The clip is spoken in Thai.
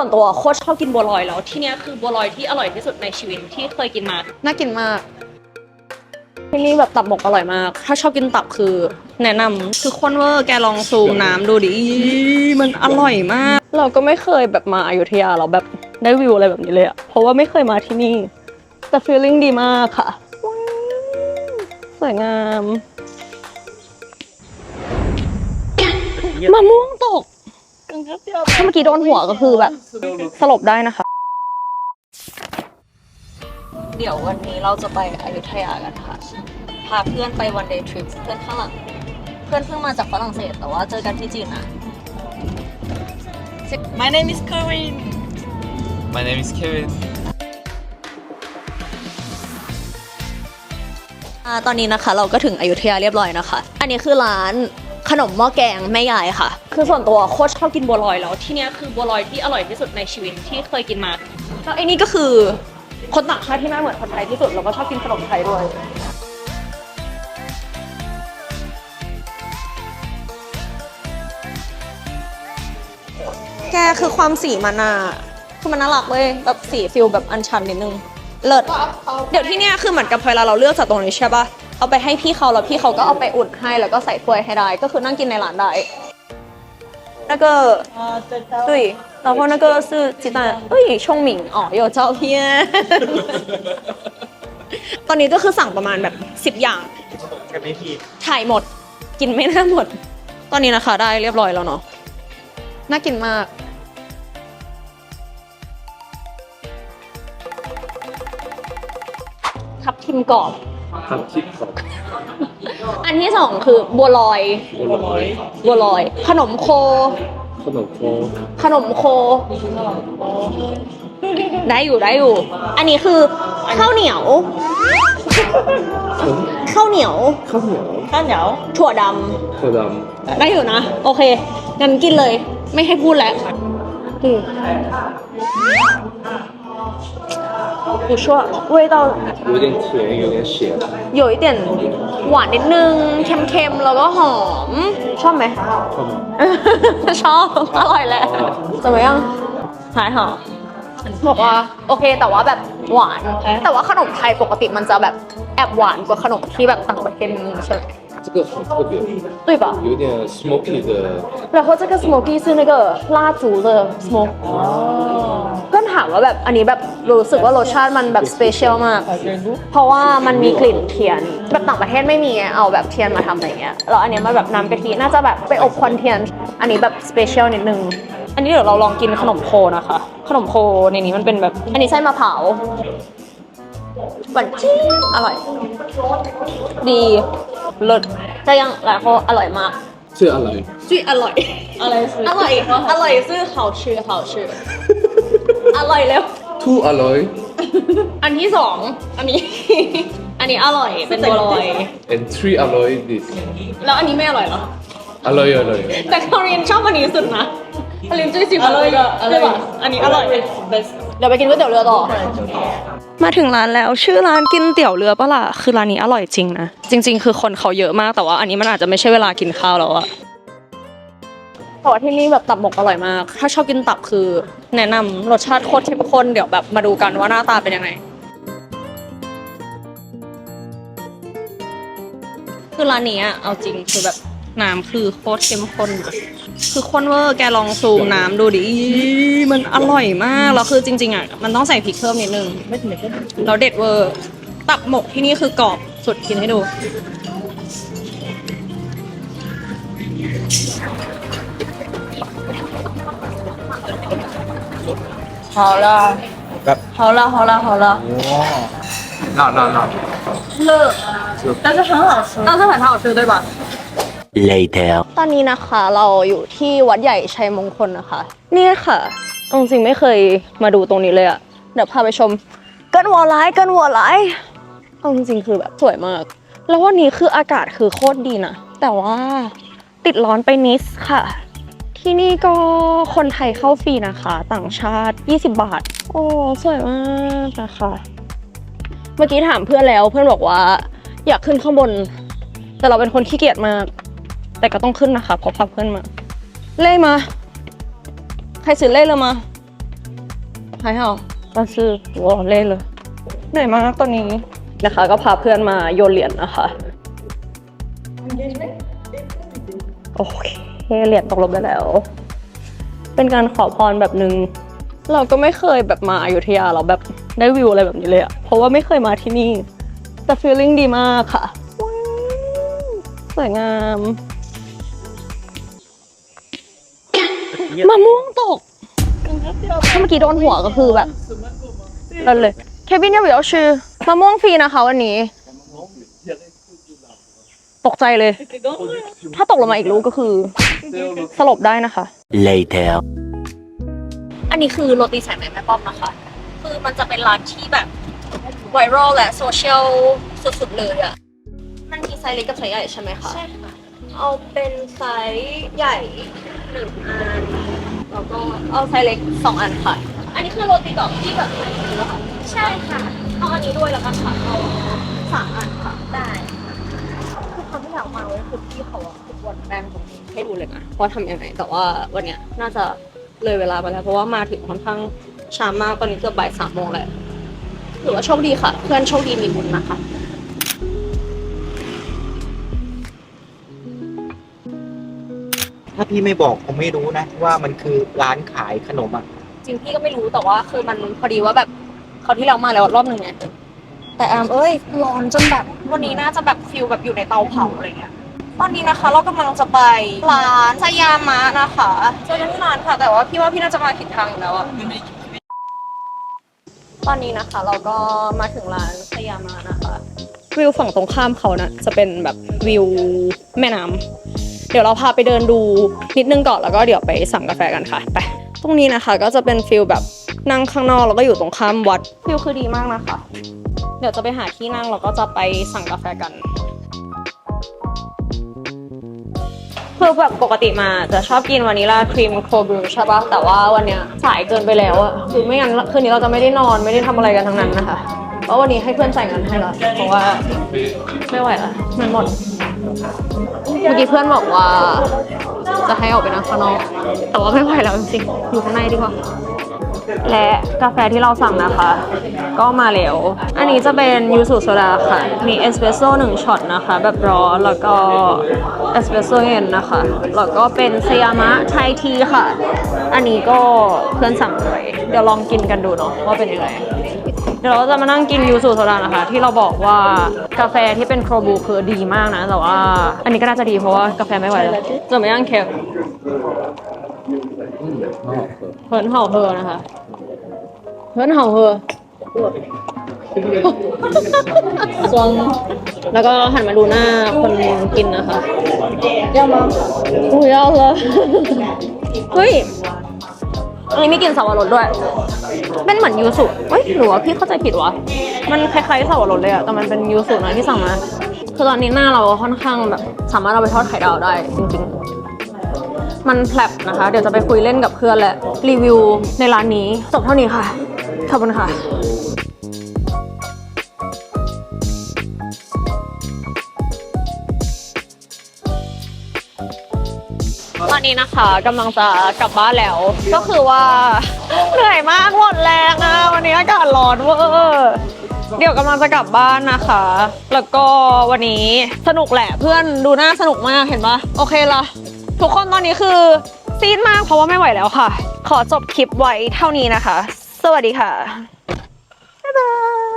ส่วนตัวโคตรชอบกินบัวลอยแล้ว ที่เนี้ยคือบัวลอยที่อร่อยที่สุดในชีวิตที่เคยกินมา น่ากินมาก ที่นี่แบบตับหมกอร่อยมาก ถ้าชอบกินตับคือแนะนำคือคอนเวอร์แกลองซูมน้ำดูดิอีมันอร่อยมาก เราก็ไม่เคยแบบมาอยุธยาเราแบบได้วิวอะไรแบบนี้เลยอะเพราะว่าไม่เคยมาที่นี่ แต่ฟีลลิ่งดีมากค่ะว้าวสวยงามมะม่วงตก ถ้าเมื่อกี้โดนหัวก็คือแบบสลบได้นะคะ เดี๋ยววันนี้เราจะไปอยุธยากันค่ะ พาเพื่อนไปวันเดย์ทริปเพื่อนข้างหลัง เพื่อนเพิ่งมาจากฝรั่งเศสแต่ว่าเจอกันที่จีนนะ My name is Corinne. My name is Kevin. อ่าตอนนี้นะคะเราก็ถึงอยุธยาเรียบร้อยนะคะ อันนี้คือร้าน ขนมหม้อแกงแม่ยายค่ะ คือส่วนตัวโคตรชอบกินบัวลอยแล้ว ที่เนี้ยคือบัวลอยที่อร่อยที่สุดในชีวิตที่เคยกินมาแล้วไอ้นี่ก็คือคนต่างชาติที่หน่าเหมือนคนไทยที่สุดแล้วก็ชอบกินขนมไทยด้วยแกคือความสีมันอะคือมันน่ารักเลยแบบสีฟิลแบบอันชันนิดนึงเลิศเดี๋ยวที่เนี้ยคือเหมือนกับเวลาเราเลือกจากตรงนี้ใช่ปะ เอาไปให้พี่เขาแล้วพี่เขาก็เอาไปอุ่นให้แล้วก็ใส่ถ้วยให้ได้ ก็คือนั่งกินในร้านได้那个对然后那个是鸡蛋เอ้ยช่องหมิงอ๋อ有照片 ตอนนี้ก็คือสั่งประมาณแบบ 10 อย่าง กันไม่ผิด ถ่ายหมด กินไม่น่าหมด ตอนนี้นะคะได้เรียบร้อยแล้วเนาะ น่ากินมาก ทับทิมกรอบ ทำคลิปของอันที่สองคือบัวลอย บัวลอยบัวลอย ขนมโค ขนมโคขนมโค ได้อยู่ได้อยู่ อันนี้คือข้าวเหนียวข้าวเหนียวข้าวเหนียวข้าวเหนียวถั่วดถั่วดำได้อยู่นะ โอเคงั้นกินเลย ไม่ให้พูดแล้วอืม 不说味道ำ有点甜有点咸有一点หวานนิดนึง เค็มๆ แล้วก็หอม ชอบไหม ชอบไหม ชอบ อร่อยแหละ怎么样还好บอกว่า โอเค แต่ว่าแบบหวาน แต่ว่าขนมไทยปกติมันจะแบบแอบหวานกว่าขนมที่แบบต่างประเทศนิดนึงใช่ไหม 这个很特别对吧有点 smoky 的然后这个 smoky 是那个蜡烛的 smoke เพื่อนถามว่าแบบอันนี้แบบรู้สึกว่ารสชาติมันแบบ special มาก เพราะว่ามันมีกลิ่นเทียน แบบต่างประเทศไม่มีไงเอาแบบเทียนมาทำอะไรเงี้ยแล้วอันเนี้ยมันแบบน้ำกะทิน่าจะแบบไปอบควันเทียน อันนี้แบบสเปเชียลนิดนึง อันนี้เดี๋ยวเราลองกินขนมโคนะคะ ขนมโคในนี้มันเป็นแบบ อันนี้ไส้มะพร้าว หวานชี้อร่อย ดีเลิศแต่ยังหลายคนอร่อยมากชื่ออะไรชื่ออร่อย อะไรซื้ออร่อยอร่อยซื่อเขาชื่อเขาชืออร่อยแล้วทูอร่อย อันที่สองอันนี้ อันนี้อร่อยเป็นอร่อย and three อร่อย this แล้วอันนี้ไม่อร่อยเหรออร่อยอร่อยแต่คารินชอบอันนี้สุดนะคารินช่วยชิมอร่อยก็อร่อยอันนี้อร่อย best เดี๋ยวไปกินก๋วยเตี๋ยวเรือต่อ มาถึงร้านแล้วชื่อร้านกินเตี๋ยวเรือปะล่ะคือร้านนี้อร่อยจริงนะจริง ๆ คือคนเขาเยอะมากแต่ว่า อันนี้มันอาจจะไม่ใช่เวลากินข้าวแล้วอะแต่ว่าที่นี่แบบตับหมกอร่อยมาก ถ้าชอบกินตับคือ แนะนำรสชาติโคตรเข้มข้นเดี๋ยวแบบมาดูกันว่าหน้าตาเป็นยังไง คือร้านนี้อะเอาจริงคือแบบน้ำคือโคตรเข้มข้นอะ คือข้นเวอร์แกลองซูมน้ำดูดิอีมันอร่อยมากแล้วคือจริง ๆอ่ะมันต้องใส่พริกเพิ่มนิดนึงแล้วเด็ดเวอร์ ตับหมกที่นี่คือกรอบสุดกินให้ดู 好了ครับ 好了好了好了 ว้าวน่าน่าน่า 热但是很好吃但是很好吃对吧 Later. ตอนนี้นะคะเราอยู่ที่วัดใหญ่ชัยมงคลนะคะ นี่ค่ะเอาจริงไม่เคยมาดูตรงนี้เลยอะเดี๋ยวพาไปชมกินวัวไลฟ์กินวัวไลฟ์เอาจริงคือแบบสวยมาก แล้ววันนี้คืออากาศคือโคตรดีนะ แต่ว่าติดร้อนไปนิดค่ะ ที่นี่ก็คนไทยเข้าฟรีนะคะ ต่างชาติ 20 บาท โอ้สวยมากนะคะเมื่อกี้ถามเพื่อนแล้วเพื่อนบอกว่า อยากขึ้นข้างบน แต่เราเป็นคนขี้เกียจมาก แต่ก็ต้องขึ้นนะคะเพราะพับเพื่อนมา เล่มา ใครซื้อเล่เลยมาใครเหรอก็ซื้อวอเล่เลยเหน่อยมากตอนนี้นะคะ ก็พาเพื่อนมาโยนเหรียญนะคะโอเคเหรียญตกลงไปแล้ว เป็นการขอพรแบบหนึ่งเราก็ไม่เคยแบบมาอยุธยาเราแบบได้วิวอะไรแบบนี้เลยอะเพราะว่าไม่เคยมาที่นี่ แต่ฟีลลิ่งดีมากค่ะ สวยงามี้ยมะม่วงตกถ้าเมื่อกี้โดนหัวก็คือแบบนั่นเลยเควินเนี่ยเดี๋ยวชื่อมะม่วงฟรีนะคะวันนี้ ตกใจเลย ถ้าตกลงมาอีกลูกก็คือ สลบได้นะคะ later อันนี้คือโรตีสายไหมแม่ป้อมนะคะ คือมันจะเป็นร้านที่แบบไวรัลและโซเชียลสุดๆเลยอะ มันมีไซส์เล็กกับไซส์ใหญ่ใช่ไหมคะ ใช่ค่ะ เอาเป็นไซส์ใหญ่หนึ่งอันแล้วก็เอาไซส์เล็กสองอันค่ะ อันนี้คือโรตีดอกที่แบบใช่ค่ะเอาอันนี้ด้วยแล้วกันค่ะเอาสามอันค่ะได้คือครั้งที่แล้วมาเว้ยคือพี่เขาอะคือวนแป้งตรงนี้ให้ดูเลยนะว่าทำยังไงแต่ว่าวันเนี้ยน่าจะเลยเวลาไปแล้วเพราะว่ามาถึงค่อนข้างช้ามากตอนนี้เกือบบ่ายสามโมงแล้วถือว่าโชคดีค่ะ เพื่อนโชคดีมีบุญนะคะ ถ้าพี่ไม่บอกผมไม่รู้นะ ว่ามันคือร้านขายขนมอะจริงพี่ก็ไม่รู้แต่ว่าคือมันพอดีว่าแบบเขาวที่เรามาแล้วรอบหนึ่งไงแต่อามเอ้ยร้อนจนแบบวันนี้น่าจะแบบฟิลแบบอยู่ในเตาเผาอะไรเงี้ยตอนนี้นะคะ เรากำลังจะไปร้านสยามะนะคะเจอกันที่ร้านค่ะ แต่ว่าพี่ว่าพี่น่าจะมาผิดทางอยู่แล้วอะตอนนี้นะคะ เราก็มาถึงร้านสยามะนะคะวิวฝั่งตรงข้ามเขานะจะเป็นแบบวิวแม่น้ำ เดี๋ยวเราพาไปเดินดูนิดนึงก่อนแล้วก็เดี๋ยวไปสั่งกาแฟกันค่ะไปตรงนี้นะคะก็จะเป็นฟิลแบบนั่งข้างนอกแล้วก็อยู่ตรงข้ามวัดฟิลคือดีมากนะคะ เดี๋ยวจะไปหาที่นั่งแล้วก็จะไปสั่งกาแฟกันคือแบบปกติมาจะชอบกินวานิลาครีมโคบรูใช่ปะแต่ว่าวันเนี้ยสายเกินไปแล้วอะคือไม่งั้นคืนนี้เราจะไม่ได้นอนไม่ได้ทำอะไรกันทั้งนั้นนะคะเพราะวันนี้ให้เพื่อนจ่ายเงินให้ละเพราะว่าไม่ไหวละเงินหมด เมื่อกี้เพื่อนบอกว่า จะให้ออกไปนั่งข้างนอก แต่ว่าไม่ไหวแล้วจริงๆอยู่ข้างในดีกว่า และกาแฟที่เราสั่งนะคะ ก็มาแล้ว อันนี้จะเป็นยูสุโซดาค่ะ มีเอสเปรสโซ่หนึ่งช็อตนะคะ แบบร้อนแล้วก็เอสเปรสโซ่เย็นนะคะ แล้วก็เป็นสยามะไทยทีค่ะ อันนี้ก็เพื่อนสั่งไปเดี๋ยวลองกินกันดูเนาะว่าเป็นยังไง เดี๋ยวเราจะมานั่งกินยูสุโซดานะคะ ที่เราบอกว่ากาแฟที่เป็นโครบูคือดีมากนะ แต่ว่า อันนี้ก็น่าจะดีเพราะว่ากาแฟไม่ไหวแล้วจะมายั่งเค็มเฮิร์นเห่าเฮอนะคะเฮิร์นเห่าเฮอซวงแล้วก็หันมาดูหน้าคนกินนะคะยาวมากอุ้ยยอวเลยเฮ้ย อันนี้มีกลิ่นสับปะรดด้วย เป็นเหมือนยูสุเฮ้ยหรือว่าพี่เข้าใจผิดวะ มันคล้ายๆสับปะรดเลยอะแต่มันเป็นยูสุนะที่สั่งมา คือตอนนี้หน้าเราค่อนข้างแบบสามารถเอาไปทอดไข่ดาวได้จริงๆ มันแผลบนะคะ เดี๋ยวจะไปคุยเล่นกับเพื่อนแหละรีวิวในร้านนี้จบเท่านี้ค่ะ ขอบคุณค่ะ นี้นะคะกำลังจะกลับบ้านแล้ว ก็คือว่าเหนื่อยมากหมดแรงอะวันนี้อากาศร้อนเวอร์เดี๋ยวกำลังจะกลับบ้านนะคะ แล้วก็วันนี้สนุกแหละเพื่อนดูหน้าสนุกมากเห็นปะโอเคละทุกคนตอนนี้คือซีดมากเพราะว่าไม่ไหวแล้วค่ะ ขอจบคลิปไว้เท่านี้นะคะ สวัสดีค่ะ บ๊ายบาย